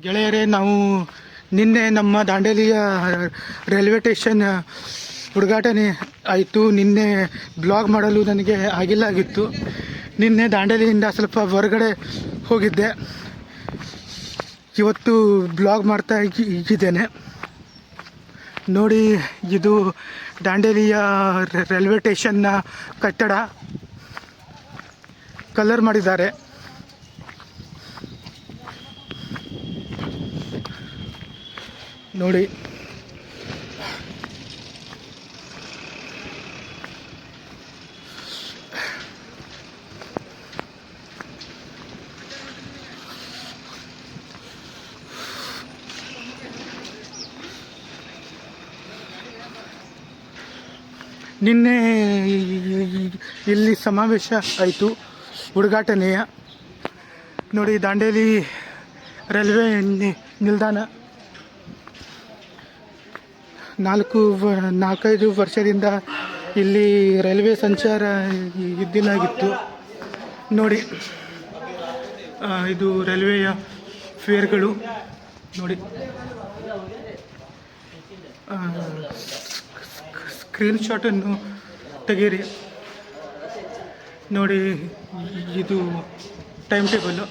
ಗೆಳೆಯರೇ, ನಾವು ನಿನ್ನೆ ನಮ್ಮ ದಾಂಡೇಲಿಯ ರೈಲ್ವೆ ಸ್ಟೇಷನ್ ಉದ್ಘಾಟನೆ ಆಯಿತು. ನಿನ್ನೆ ಬ್ಲಾಗ್ ಮಾಡಲು ನನಗೆ ಆಗಿಲ್ಲ ಆಗಿತ್ತು. ನಿನ್ನೆ ದಾಂಡೇಲಿಯಿಂದ ಸ್ವಲ್ಪ ಹೊರಗಡೆ ಹೋಗಿದ್ದೆ. ಇವತ್ತು ಬ್ಲಾಗ್ ಮಾಡ್ತಾ ಇದ್ದಿ- ಇದ್ದೇನೆ ನೋಡಿ, ಇದು ದಾಂಡೇಲಿಯ ರೈಲ್ವೆ ಸ್ಟೇಷನ್ನ ಕಟ್ಟಡ. ಕಲರ್ ಮಾಡಿದ್ದಾರೆ. ನೋಡಿ. ನಿನ್ನೆ ಇಲ್ಲಿ ಸಮಾವೇಶ ಆಯಿತು ಉದ್ಘಾಟನೆಯ ನೋಡಿ ದಾಂಡೇಲಿ ರೈಲ್ವೆ ನಿಲ್ದಾಣ. ನಾಲ್ಕು ನಾಲ್ಕೈದು ವರ್ಷದಿಂದ ಇಲ್ಲಿ ರೈಲ್ವೆ ಸಂಚಾರ ಇದ್ದಿಲ್ಲಾಗಿತ್ತು ನೋಡಿ ಇದು ರೈಲ್ವೆಯ ಫೇರ್ಗಳು. ನೋಡಿ. ಸ್ಕ್ರೀನ್ಶಾಟನ್ನು ಸ್ಕ್ರೀನ್ ಶಾಟನ್ನು ತೆಗೀರಿ ನೋಡಿ, ಇದು ಟೈಮ್ ಟೇಬಲ್ಲು.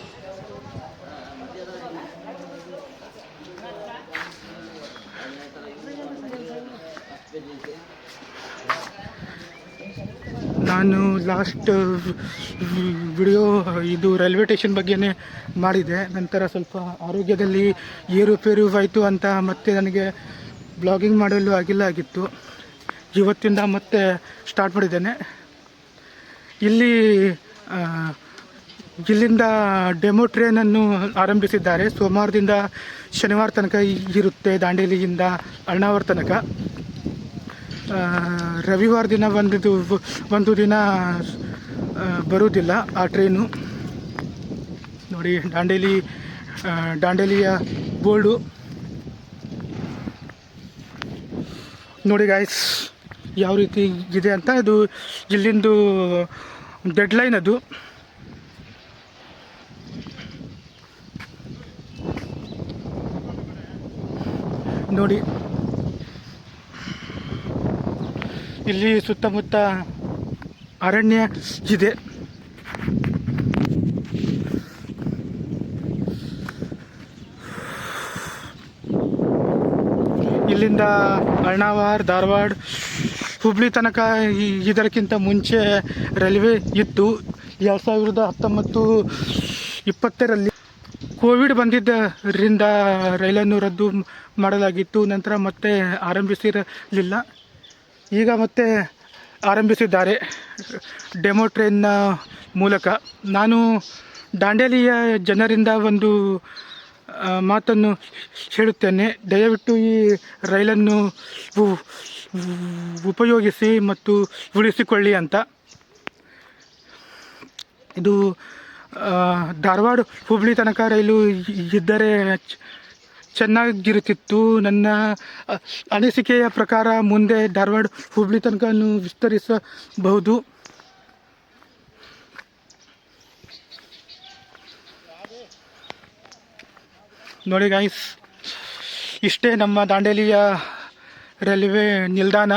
ನಾನು ಲಾಸ್ಟ್ ವಿಡಿಯೋ ಇದು ರೈಲ್ವೆ ಸ್ಟೇಷನ್ ಬಗ್ಗೆನೇ ಮಾಡಿದೆ ನಂತರ ಸ್ವಲ್ಪ ಆರೋಗ್ಯದಲ್ಲಿ ಏರುಪೇರು ಆಯಿತು ಅಂತ ಮತ್ತೆ ನನಗೆ ಬ್ಲಾಗಿಂಗ್ ಮಾಡಲು ಆಗಿಲ್ಲ ಆಗಿತ್ತು. ಇವತ್ತಿಂದ ಮತ್ತೆ ಸ್ಟಾರ್ಟ್ ಮಾಡಿದ್ದೇನೆ. ಇಲ್ಲಿ ಇಲ್ಲಿಂದ ಡೆಮೋ ಟ್ರೇನನ್ನು ಆರಂಭಿಸಿದ್ದಾರೆ. ಸೋಮವಾರದಿಂದ ಶನಿವಾರ ತನಕ ಇರುತ್ತೆ. ದಾಂಡೇಲಿಯಿಂದ ಅಣ್ಣಾವರ ತನಕ. ರವಿವಾರ ದಿನ ಒಂದು ಒಂದು ದಿನ ಬರುವುದಿಲ್ಲ ಆ ಟ್ರೈನು. ನೋಡಿ, ದಾಂಡೇಲಿ ದಾಂಡೇಲಿಯ ಬೋರ್ಡು. ನೋಡಿ ಗಾಯ್ಸ್ ಯಾವ ರೀತಿ ಇದೆ ಅಂತ ಇದು ಇಲ್ಲಿಂದು ಡೆಡ್ಲೈನ್ ಅದು. ನೋಡಿ ಇಲ್ಲಿ ಸುತ್ತಮುತ್ತ ಅರಣ್ಯ ಇದೆ. ಇಲ್ಲಿಂದ ಅರ್ಣಾವಾರ್, ಧಾರವಾಡ, ಹುಬ್ಳಿ ತನಕ ಇದಕ್ಕಿಂತ ಮುಂಚೆ ರೈಲ್ವೆ ಇತ್ತು. ಎರಡು ಸಾವಿರದ ಹತ್ತೊಂಬತ್ತು ಇಪ್ಪತ್ತರಲ್ಲಿ ಕೋವಿಡ್ ಬಂದಿದ್ದರಿಂದ ರೈಲನ್ನು ರದ್ದು ಮಾಡಲಾಗಿತ್ತು. ನಂತರ ಮತ್ತೆ ಆರಂಭಿಸಿರಲಿಲ್ಲ. ಈಗ ಮತ್ತೆ ಆರಂಭಿಸಿದ್ದಾರೆ ಡೆಮೋ ಟ್ರೈನ್ನ ಮೂಲಕ. ನಾನು ದಾಂಡೇಲಿಯ ಜನರಿಂದ ಒಂದು ಮಾತನ್ನು ಹೇಳುತ್ತೇನೆ. ದಯವಿಟ್ಟು ಈ ರೈಲನ್ನು ಉಪಯೋಗಿಸಿ ಮತ್ತು ಉಳಿಸಿಕೊಳ್ಳಿ ಅಂತ. ಇದು ಧಾರವಾಡ ಹುಬ್ಳಿ ತನಕ ರೈಲು ಇದ್ದರೆ ಚೆನ್ನಾಗಿರುತ್ತಿತ್ತು. ನನ್ನ ಅನಿಸಿಕೆಯ ಪ್ರಕಾರ ಮುಂದೆ ಧಾರವಾಡ ಹುಬ್ಳಿ ತನಕ ವಿಸ್ತರಿಸಬಹುದು. ನೋಡಿ ಗೈಸ್ ಇಷ್ಟೇ ನಮ್ಮ ದಾಂಡೇಲಿಯ ರೈಲ್ವೆ ನಿಲ್ದಾಣ.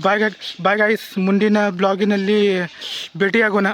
ಬಾಯ್ ಬಾಯ್ ಗೈಸ್ ಮುಂದಿನ ಬ್ಲಾಗಿನಲ್ಲಿ ಭೇಟಿಯಾಗೋಣ.